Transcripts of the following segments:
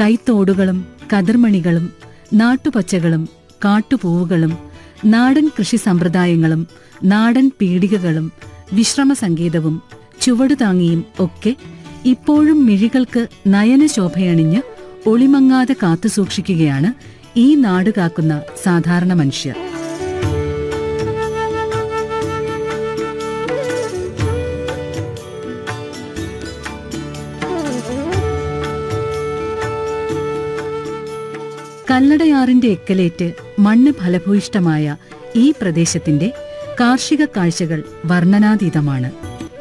കൈത്തോടുകളും കതിർമണികളും നാട്ടുപച്ചകളും കാട്ടുപൂവുകളും നാടൻ കൃഷി സമ്പ്രദായങ്ങളും നാടൻ പീടികകളും വിശ്രമ സംഗീതവും ചുവടുതാങ്ങിയും ഒക്കെ ഇപ്പോഴും മിഴികൾക്ക് നയനശോഭയണിഞ്ഞ് ഒളിമങ്ങാതെ കാത്തുസൂക്ഷിക്കുകയാണ് ഈ നാട് കാക്കുന്ന സാധാരണ മനുഷ്യർ. കല്ലടയാറിന്റെ എക്കലേറ്റ് മണ്ണ് ഫലഭൂയിഷ്ടമായ ഈ പ്രദേശത്തിന്റെ കാർഷിക കാഴ്ചകൾ വർണനാതീതമാണ്.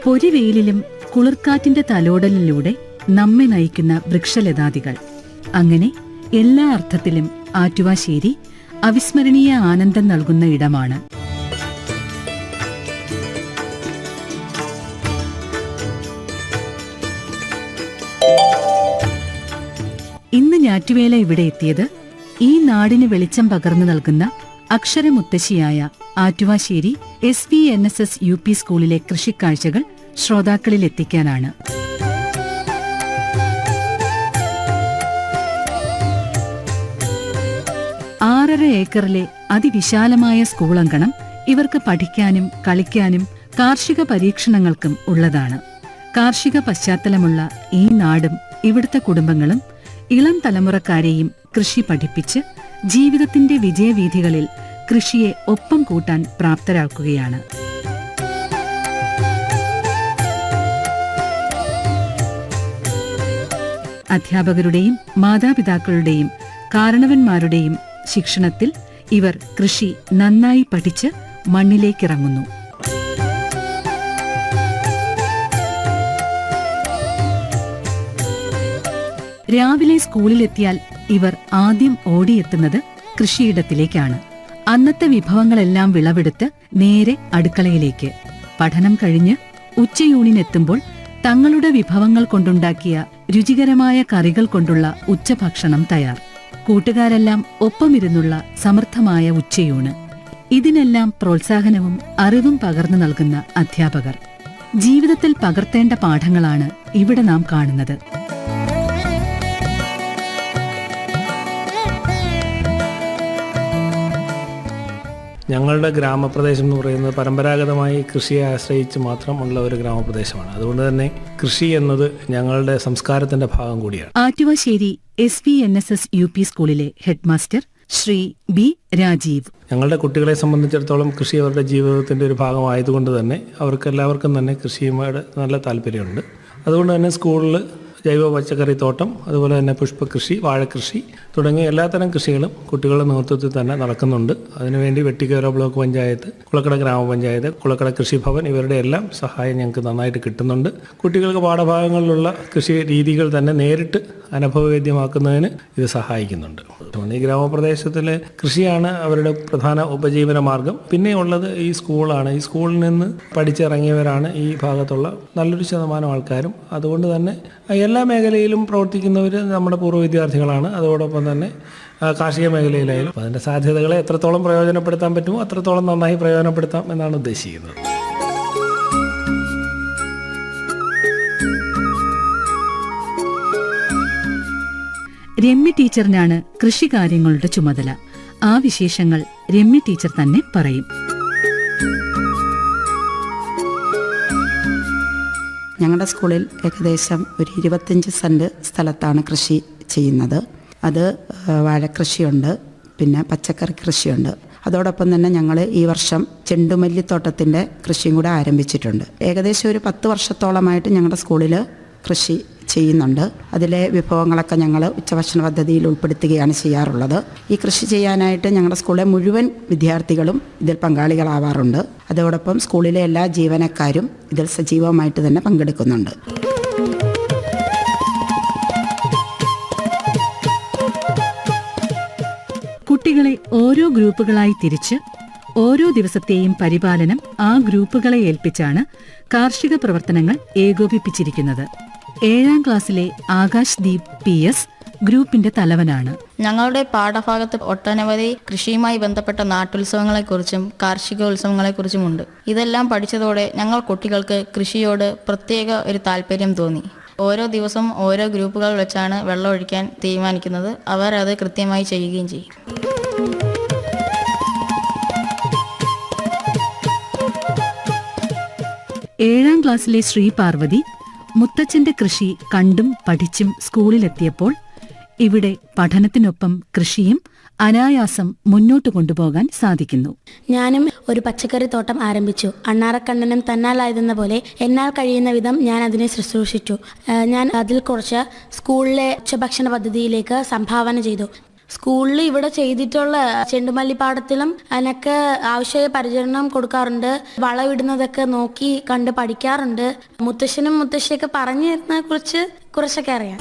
പൊരിവെയിലിലും കുളിർക്കാറ്റിന്റെ തലോടലിലൂടെ നമ്മെ നയിക്കുന്ന വൃക്ഷലതാദികൾ. അങ്ങനെ എല്ലാ അർത്ഥത്തിലും ആറ്റുവാശ്ശേരി അവിസ്മരണീയ ആനന്ദം നൽകുന്ന ഇടമാണ്. ഇന്ന് ഞാറ്റുവേല ഇവിടെ എത്തിയത് ഈ നാടിന് വെളിച്ചം പകർന്നു നൽകുന്ന അക്ഷരമുത്തശ്ശിയായ Attuvassery S V N S S U P സ്കൂളിലെ കൃഷിക്കാഴ്ചകൾ ശ്രോതാക്കളിൽ എത്തിക്കാനാണ് ആറര ഏക്കറിലെ അതിവിശാലമായ സ്കൂളങ്കണം ഇവർക്ക് പഠിക്കാനും കളിക്കാനും കാർഷിക പരീക്ഷണങ്ങൾക്കും ഉള്ളതാണ്. കാർഷിക പശ്ചാത്തലമുള്ള ഈ നാടും ഇവിടുത്തെ കുടുംബങ്ങളും ഇളം തലമുറക്കാരെയും കൃഷി പഠിപ്പിച്ച് ജീവിതത്തിന്റെ വിജയവീഥികളിൽ കൃഷിയെ ഒപ്പം കൂട്ടാൻ പ്രാപ്തരാക്കുകയാണ്. അധ്യാപകരുടെയും മാതാപിതാക്കളുടെയും കാരണവന്മാരുടെയും ശിക്ഷണത്തിൽ ഇവർ കൃഷി നന്നായി പഠിച്ച് മണ്ണിലേക്കിറങ്ങുന്നു. രാവിലെ സ്കൂളിലെത്തിയാൽ ഇവർ ആദ്യം ഓടിയെത്തുന്നത് കൃഷിയിടത്തിലേക്കാണ്. അന്നത്തെ വിഭവങ്ങളെല്ലാം വിളവെടുത്ത് നേരെ അടുക്കളയിലേക്ക്. പഠനം കഴിഞ്ഞ് ഉച്ചയൂണിനെത്തുമ്പോൾ തങ്ങളുടെ വിഭവങ്ങൾ കൊണ്ടുണ്ടാക്കിയ രുചികരമായ കറികൾ കൊണ്ടുള്ള ഉച്ചഭക്ഷണം തയ്യാർ. കൂട്ടുകാരെല്ലാം ഒപ്പമിരുന്നുള്ള സമർത്ഥമായ ഉച്ചയൂണ്. ഇതിനെല്ലാം പ്രോത്സാഹനവും അറിവും പകർന്നു നൽകുന്ന അധ്യാപകർ. ജീവിതത്തിൽ പകർത്തേണ്ട പാഠങ്ങളാണ് ഇവിടെ നാം കാണുന്നത്. ഞങ്ങളുടെ ഗ്രാമപ്രദേശം എന്ന് പറയുന്നത് പരമ്പരാഗതമായി കൃഷിയെ ആശ്രയിച്ച് മാത്രമുള്ള ഒരു ഗ്രാമപ്രദേശമാണ്. അതുകൊണ്ട് തന്നെ കൃഷി എന്നത് ഞങ്ങളുടെ സംസ്കാരത്തിന്റെ ഭാഗം കൂടിയാണ്. Attuvassery S V N S S U P സ്കൂളിലെ ഹെഡ്മാസ്റ്റർ ശ്രീ ബി രാജീവ്. ഞങ്ങളുടെ കുട്ടികളെ സംബന്ധിച്ചിടത്തോളം കൃഷി അവരുടെ ജീവിതത്തിന്റെ ഒരു ഭാഗമായതുകൊണ്ട് തന്നെ അവർക്ക് എല്ലാവർക്കും തന്നെ കൃഷിയുമായിട്ട് നല്ല താല്പര്യമുണ്ട്. അതുകൊണ്ട് തന്നെ സ്കൂളിൽ ജൈവ പച്ചക്കറി തോട്ടം അതുപോലെ തന്നെ പുഷ്പകൃഷി വാഴക്കൃഷി തുടങ്ങിയ എല്ലാത്തരം കൃഷികളും കുട്ടികളുടെ നേതൃത്വത്തിൽ തന്നെ നടക്കുന്നുണ്ട്. അതിനുവേണ്ടി വെട്ടിക്കേറ ബ്ലോക്ക് പഞ്ചായത്ത് കുളക്കട ഗ്രാമപഞ്ചായത്ത് കുളക്കട കൃഷിഭവൻ ഇവരുടെ എല്ലാം സഹായം ഞങ്ങൾക്ക് നന്നായിട്ട് കിട്ടുന്നുണ്ട്. കുട്ടികൾക്ക് പാഠഭാഗങ്ങളിലുള്ള കൃഷി രീതികൾ തന്നെ നേരിട്ട് അനുഭവവേദ്യമാക്കുന്നതിന് ഇത് സഹായിക്കുന്നുണ്ട്. ഈ ഗ്രാമപ്രദേശത്തിലെ കൃഷിയാണ് അവരുടെ പ്രധാന ഉപജീവന മാർഗം. പിന്നെ ഉള്ളത് ഈ സ്കൂളാണ്. ഈ സ്കൂളിൽ നിന്ന് പഠിച്ചിറങ്ങിയവരാണ് ഈ ഭാഗത്തുള്ള നല്ലൊരു ശതമാനം ആൾക്കാരും. അതുകൊണ്ട് തന്നെ എല്ലാ മേഖലയിലും പ്രവർത്തിക്കുന്നവർ നമ്മുടെ പൂർവ വിദ്യാർത്ഥികളാണ്. അതോടൊപ്പം തന്നെ കാർഷിക മേഖലയിലായാലും. അതിന്റെ സാധ്യതകളെ എത്രത്തോളം പ്രയോജനപ്പെടുത്താൻ പറ്റുമോ അത്രത്തോളം നന്നായി പ്രയോജനപ്പെടുത്താം എന്നാണ് ഉദ്ദേശിക്കുന്നത്. രമ്യ ടീച്ചറിനാണ് കൃഷികാര്യങ്ങളുടെ ചുമതല. ആ വിശേഷങ്ങൾ രമ്യ ടീച്ചർ തന്നെ പറയും. ഞങ്ങളുടെ സ്കൂളിൽ ഏകദേശം ഒരു ഇരുപത്തഞ്ച് സെന്റ് സ്ഥലത്താണ് കൃഷി ചെയ്യുന്നത്. അത് വാഴക്കൃഷിയുണ്ട് പിന്നെ പച്ചക്കറി കൃഷിയുണ്ട്. അതോടൊപ്പം തന്നെ ഞങ്ങൾ ഈ വർഷം ചെണ്ടുമല്ലിത്തോട്ടത്തിന്റെ കൃഷിയും കൂടെ ആരംഭിച്ചിട്ടുണ്ട്. ഏകദേശം ഒരു പത്ത് വർഷത്തോളമായിട്ട് ഞങ്ങളുടെ സ്കൂളിൽ കൃഷി ചെയ്യുന്നുണ്ട്. അതിലെ വിഭവങ്ങളൊക്കെ ഞങ്ങൾ ഉച്ചഭക്ഷണ പദ്ധതിയിൽ ഉൾപ്പെടുത്തുകയാണ് ചെയ്യാറുള്ളത്. ഈ കൃഷി ചെയ്യാനായിട്ട് ഞങ്ങളുടെ സ്കൂളിലെ മുഴുവൻ വിദ്യാർത്ഥികളും ഇതിൽ പങ്കാളികളാവാറുണ്ട്. അതോടൊപ്പം സ്കൂളിലെ എല്ലാ ജീവനക്കാരും ഇതിൽ സജീവമായിട്ട് തന്നെ പങ്കെടുക്കുന്നുണ്ട്. കുട്ടികളെ ഓരോ ഗ്രൂപ്പുകളായി തിരിച്ച് ഓരോ ദിവസത്തെയും പരിപാലനം ആ ഗ്രൂപ്പുകളെ ഏൽപ്പിച്ചാണ് കാർഷിക പ്രവർത്തനങ്ങൾ ഏകോപിപ്പിച്ചിരിക്കുന്നത്. ഏഴാം ക്ലാസ്സിലെ ആകാശ് ദീപ് പി എസ് ഗ്രൂപ്പിന്റെ തലവനാണ്. ഞങ്ങളുടെ പാഠഭാഗത്ത് ഒട്ടനവധി കൃഷിയുമായി ബന്ധപ്പെട്ട നാട്ടുത്സവങ്ങളെക്കുറിച്ചും കാർഷികോത്സവങ്ങളെക്കുറിച്ചുമുണ്ട്. ഇതെല്ലാം പഠിച്ചതോടെ ഞങ്ങൾ കുട്ടികൾക്ക് കൃഷിയോട് പ്രത്യേക ഒരു താല്പര്യം തോന്നി. ഓരോ ദിവസവും ഓരോ ഗ്രൂപ്പുകൾ വെച്ചാണ് വെള്ളം ഒഴിക്കാൻ തീരുമാനിക്കുന്നത്. അവർ അത് കൃത്യമായി ചെയ്യുകയും ചെയ്യും. ഏഴാം ക്ലാസ്സിലെ ശ്രീ പാർവതി മുത്തച്ഛന്റെ കൃഷി കണ്ടും പഠിച്ചും സ്കൂളിലെത്തിയപ്പോൾ ഇവിടെ പഠനത്തിനൊപ്പം കൃഷിയും അനായാസം മുന്നോട്ട് കൊണ്ടുപോകാൻ സാധിക്കുന്നു. ഞാനും ഒരു പച്ചക്കറി തോട്ടം ആരംഭിച്ചു. അണ്ണാറക്കണ്ണനും തന്നാലായതെന്ന പോലെ എന്നാൽ കഴിയുന്ന വിധം ഞാൻ അതിനെ ശുശ്രൂഷിച്ചു. ഞാൻ അതിൽ കുറച്ച് സ്കൂളിലെ ഉച്ചഭക്ഷണ പദ്ധതിയിലേക്ക് സംഭാവന ചെയ്തു. സ്കൂളിൽ ഇവിടെ ചെയ്തിട്ടുള്ള ചെണ്ടുമല്ലിപ്പാടത്തിലും അതിനൊക്കെ ആവശ്യമായ പരിചരണം കൊടുക്കാറുണ്ട്. വളവിടുന്നതൊക്കെ നോക്കി കണ്ട് പഠിക്കാറുണ്ട്. മുത്തശ്ശനും മുത്തശ്ശിയൊക്കെ പറഞ്ഞു തരുന്നതിനെ കുറിച്ച് കുറച്ചൊക്കെ അറിയാം.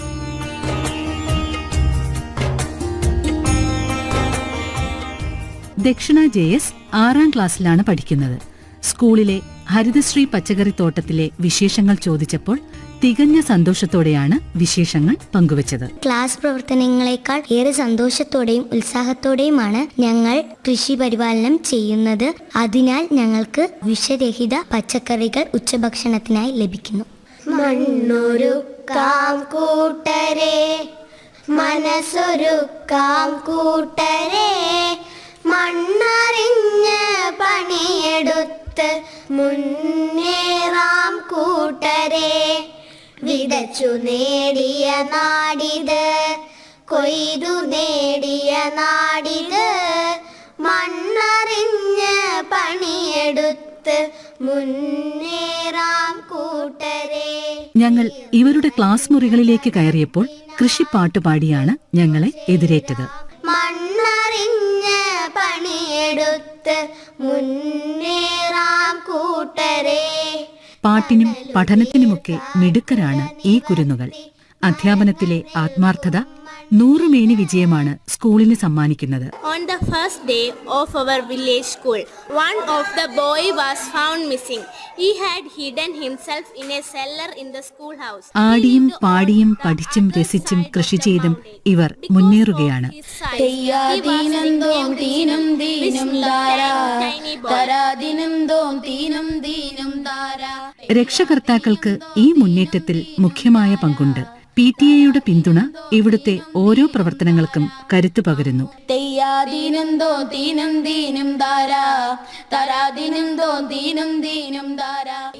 ദക്ഷിണ ജെ എസ് ആറാം ക്ലാസ്സിലാണ് പഠിക്കുന്നത്. സ്കൂളിലെ ഹരിതശ്രീ പച്ചക്കറിത്തോട്ടത്തിലെ വിശേഷങ്ങൾ ചോദിച്ചപ്പോൾ തികഞ്ഞ സന്തോഷത്തോടെയാണ് വിശേഷങ്ങൾ പങ്കുവച്ചത്. ക്ലാസ് പ്രവർത്തനങ്ങളെക്കാൾ ഏറെ സന്തോഷത്തോടെയും ഉത്സാഹത്തോടെയുമാണ് ഞങ്ങൾ കൃഷി പരിപാലനം ചെയ്യുന്നത്. അതിനാൽ ഞങ്ങൾക്ക് വിഷരഹിത പച്ചക്കറികൾ ഉച്ചഭക്ഷണത്തിനായി ലഭിക്കുന്നു. മണ്ണൊരുക്കാം കൂട്ടരെ മനസ്സൊരുക്കാം കൂട്ടരെ മണ്ണറിഞ്ഞ് പണിയെടുത്ത് മുന്നേറാം കൂട്ടരെ. വിതച്ചു നേടിയ നാടിത് കൊയ്തു നേടിയ നാടിത്. മണ്ണറിഞ്ഞ് പണിയെടുത്ത് മുന്നേറാം കൂട്ടരെ. ഞങ്ങൾ ഇവരുടെ ക്ലാസ് മുറികളിലേക്ക് കയറിയപ്പോൾ കൃഷിപ്പാട്ട് പാടിയാണ് ഞങ്ങളെ എതിരേറ്റത്. മണ്ണറിഞ്ഞ് പണിയെടുത്ത് കൂട്ടരെ പാട്ടിനും പഠനത്തിനുമൊക്കെ മിടുക്കരാണ് ഈ കുരുന്നുകൾ. അധ്യാപനത്തിലെ ആത്മാർത്ഥത നൂറുമേനി വിജയമാണ് സ്കൂളിന് സമ്മാനിക്കുന്നത്. On the first day of our village school, one of the boy was found missing. He had hidden in a cellar cellar in the house ആടിയും പാടിയും പഠിച്ചും രസിച്ചും കൃഷി ചെയ്തും ഇവർ മുന്നേറുകയാണ്. ദീനം ദീനം ദാരാ. തരാദിനം തോം ദീനം ദീനം ദാരാ. രക്ഷകർത്താക്കൾക്ക് ഈ മുന്നേറ്റത്തിൽ മുഖ്യമായ പങ്കുണ്ട്. പി ടി എയുടെ പിന്തുണ ഇവിടുത്തെ ഓരോ പ്രവർത്തനങ്ങൾക്കും കരുത്തു പകരുന്നു.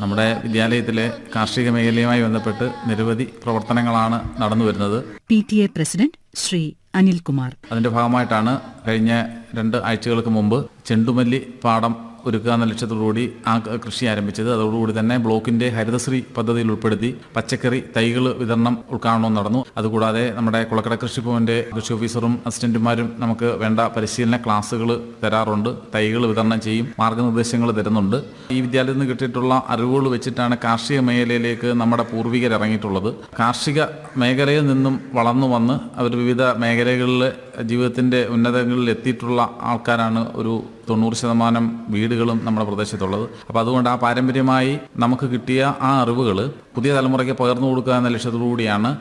നമ്മുടെ വിദ്യാലയത്തിലെ കാർഷിക മേഖലയുമായി ബന്ധപ്പെട്ട് നിരവധി പ്രവർത്തനങ്ങളാണ് നടന്നു വരുന്നത്. P T A president Shri Anilkumar. അതിന്റെ ഭാഗമായിട്ടാണ് കഴിഞ്ഞ രണ്ട് ആഴ്ചകൾക്ക് മുമ്പ് ചെണ്ടുമല്ലി പാടം ഒരുക്കുക എന്ന ലക്ഷ്യത്തോടുകൂടി ആ കൃഷി ആരംഭിച്ചത്. അതോടുകൂടി തന്നെ ബ്ലോക്കിന്റെ ഹരിതശ്രീ പദ്ധതിയിൽ ഉൾപ്പെടുത്തി പച്ചക്കറി തൈകൾ വിതരണം ഉദ്ഘാടനവും നടന്നു. അതുകൂടാതെ നമ്മുടെ കുളക്കട കൃഷി ഭവന്റെ കൃഷി ഓഫീസറും അസിസ്റ്റന്റുമാരും നമുക്ക് വേണ്ട പരിശീലന ക്ലാസ്സുകൾ തരാറുണ്ട്. തൈകൾ വിതരണം ചെയ്യും മാർഗനിർദ്ദേശങ്ങൾ തരുന്നുണ്ട്. ഈ വിദ്യാലയത്തിൽ നിന്ന് കിട്ടിയിട്ടുള്ള അറിവുകൾ വെച്ചിട്ടാണ് കാർഷിക മേഖലയിലേക്ക് നമ്മുടെ പൂർവികർ ഇറങ്ങിയിട്ടുള്ളത്. കാർഷിക മേഖലയിൽ നിന്നും വളർന്നു വന്ന് അവർ വിവിധ മേഖലകളിൽ ജീവിതത്തിന്റെ ഉന്നതങ്ങളിൽ എത്തിയിട്ടുള്ള ആൾക്കാരാണ് ഒരു തൊണ്ണൂറ് ശതമാനം വീടുകളും നമ്മുടെ പ്രദേശത്തുള്ളത്. അപ്പോൾ അതുകൊണ്ട് ആ പാരമ്പര്യമായി നമുക്ക് കിട്ടിയ ആ അറിവുകൾ പുതിയ തലമുറയ്ക്ക് പകർന്നു കൊടുക്കുക എന്ന ലക്ഷ്യത്തോടുകൂടിയാണ്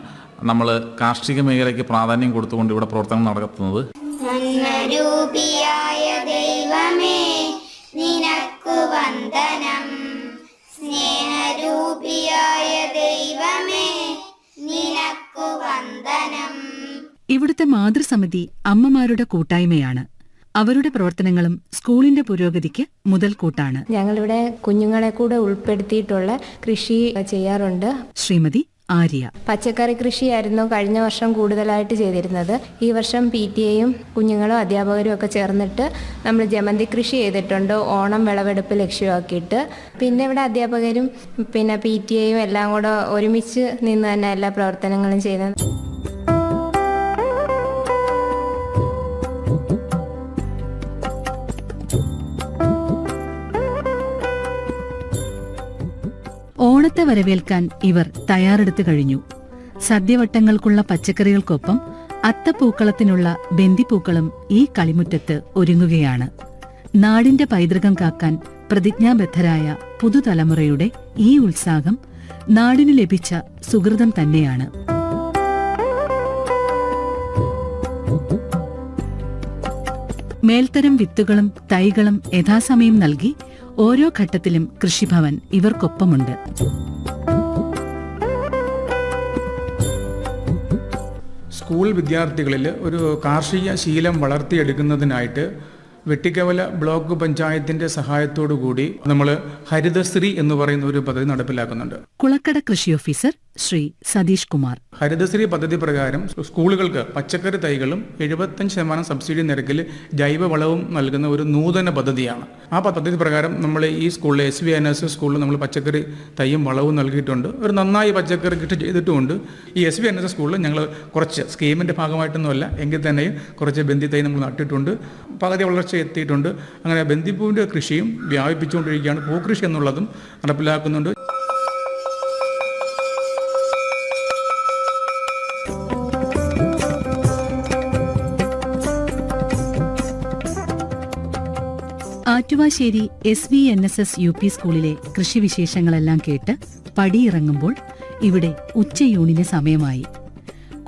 നമ്മൾ കാർഷിക മേഖലയ്ക്ക് പ്രാധാന്യം കൊടുത്തുകൊണ്ട് ഇവിടെ പ്രവർത്തനം നടത്തുന്നത്. ദൈവമേ നിനക്കു വന്ദനം. സ്നേഹരൂപിയായ ഇവിടുത്തെ മാതൃസമിതി അമ്മമാരുടെ കൂട്ടായ്മയാണ്. അവരുടെ പ്രവർത്തനങ്ങളും സ്കൂളിന്റെ പുരോഗതിക്ക് മുതൽക്കൂട്ടാണ്. ഞങ്ങളിവിടെ കുഞ്ഞുങ്ങളെ കൂടെ ഉൾപ്പെടുത്തിയിട്ടുള്ള കൃഷി ചെയ്യാറുണ്ട്. ശ്രീമതി ആര്യ. പച്ചക്കറി കൃഷിയായിരുന്നു കഴിഞ്ഞ വർഷം കൂടുതലായിട്ട് ചെയ്തിരുന്നത്. ഈ വർഷം പി ടി എയും കുഞ്ഞുങ്ങളും അധ്യാപകരും ഒക്കെ ചേർന്നിട്ട് നമ്മൾ ജമന്തി കൃഷി ചെയ്തിട്ടുണ്ട്. ഓണം വിളവെടുപ്പ് ലക്ഷ്യമാക്കിയിട്ട്. പിന്നെ ഇവിടെ അധ്യാപകരും പിന്നെ പി ടി എയും എല്ലാം കൂടെ ഒരുമിച്ച് നിന്ന് തന്നെ എല്ലാ പ്രവർത്തനങ്ങളും ചെയ്യുന്നത്. ഓണത്തെ വരവേൽക്കാൻ ഇവർ തയ്യാറെടുത്തു കഴിഞ്ഞു. സദ്യവട്ടങ്ങൾക്കുള്ള പച്ചക്കറികൾക്കൊപ്പം അത്തപ്പൂക്കളത്തിനുള്ള ബന്ദിപ്പൂക്കളും ഈ കളിമുറ്റത്ത് ഒരുങ്ങുകയാണ്. നാടിന്റെ പൈതൃകം കാക്കാൻ പ്രതിജ്ഞാബദ്ധരായ പുതുതലമുറയുടെ ഈ ഉത്സാഹം നാടിനു ലഭിച്ച സുഹൃതം തന്നെയാണ്. മേൽത്തരം വിത്തുകളും തൈകളും യഥാസമയം നൽകി ഓരോ ഘട്ടത്തിലും കൃഷിഭവൻ ഇവർക്കൊപ്പമുണ്ട്. സ്കൂൾ വിദ്യാർത്ഥികളിൽ ഒരു കാർഷിക ശീലം വളർത്തിയെടുക്കുന്നതിനായിട്ട് വെട്ടിക്കവല ബ്ലോക്ക് പഞ്ചായത്തിന്റെ സഹായത്തോടു കൂടി നമ്മൾ ഹരിതശ്രീ എന്ന് പറയുന്ന ഒരു പദ്ധതി നടപ്പിലാക്കുന്നുണ്ട്. കുളക്കട കൃഷി ഓഫീസർ ശ്രീ സതീഷ് കുമാർ. ഹരിതശ്രീ പദ്ധതി പ്രകാരം സ്കൂളുകൾക്ക് പച്ചക്കറി തൈകളും എഴുപത്തഞ്ച് ശതമാനം സബ്സിഡി നിരക്കിൽ ജൈവവളവും നൽകുന്ന ഒരു നൂതന പദ്ധതിയാണ്. ആ പദ്ധതി പ്രകാരം നമ്മൾ ഈ സ്കൂളിൽ എസ് വി എൻ എസ് സ്കൂളിൽ നമ്മൾ പച്ചക്കറി തൈയും വളവും നൽകിയിട്ടുണ്ട്. ഒരു നന്നായി പച്ചക്കറി കിട്ടി ചെയ്തിട്ടുമുണ്ട്. ഈ എസ് വി എൻ എസ് സ്കൂളിൽ ഞങ്ങൾ കുറച്ച് സ്കീമിന്റെ ഭാഗമായിട്ടൊന്നുമല്ല എങ്കിൽ തന്നെയും കുറച്ച് ബന്ദി തൈ നമ്മൾ നട്ടിട്ടുണ്ട്. പകുതി വളർച്ച എത്തിയിട്ടുണ്ട്. അങ്ങനെ ബന്ദിപ്പൂവിന്റെ കൃഷിയും വ്യാപിപ്പിച്ചുകൊണ്ടിരിക്കുകയാണ്. പൂക്കൃഷി എന്നുള്ളതും നടപ്പിലാക്കുന്നുണ്ട്. Attuvassery S V N S S U P സ്കൂളിലെ കൃഷിവിശേഷങ്ങളെല്ലാം കേട്ട് പടിയിറങ്ങുമ്പോൾ ഇവിടെ ഉച്ചയൂണിന് സമയമായി.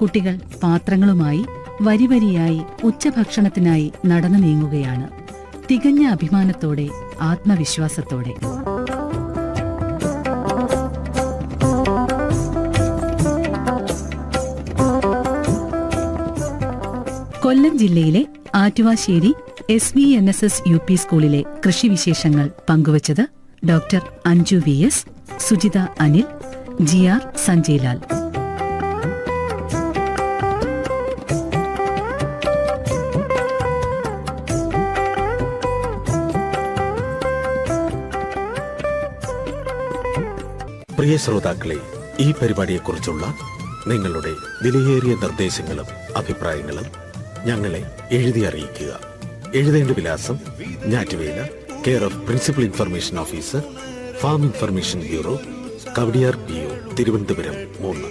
കുട്ടികൾ പാത്രങ്ങളുമായി വരിവരിയായി ഉച്ചഭക്ഷണത്തിനായി നടന്നു നീങ്ങുകയാണ്. തികഞ്ഞ അഭിമാനത്തോടെ ആത്മവിശ്വാസത്തോടെ. കൊല്ലം ജില്ലയിലെ Attuvassery S V N S S U P സ്കൂളിലെ കൃഷിവിശേഷങ്ങൾ പങ്കുവച്ചത് doctor Anju V S Sujitha Anil G R Sanjaylal. പ്രിയ ശ്രോതാക്കളെ ഈ പരിപാടിയെക്കുറിച്ചുള്ള നിങ്ങളുടെ വിലയേറിയ നിർദ്ദേശങ്ങളും അഭിപ്രായങ്ങളും ഞങ്ങളെ എഴുതി അറിയിക്കുക. എഴുതേണ്ട വിലാസം Njattuvela care of principal information officer farm information bureau Kowdiar P O Thiruvananthapuram മൂന്ന്.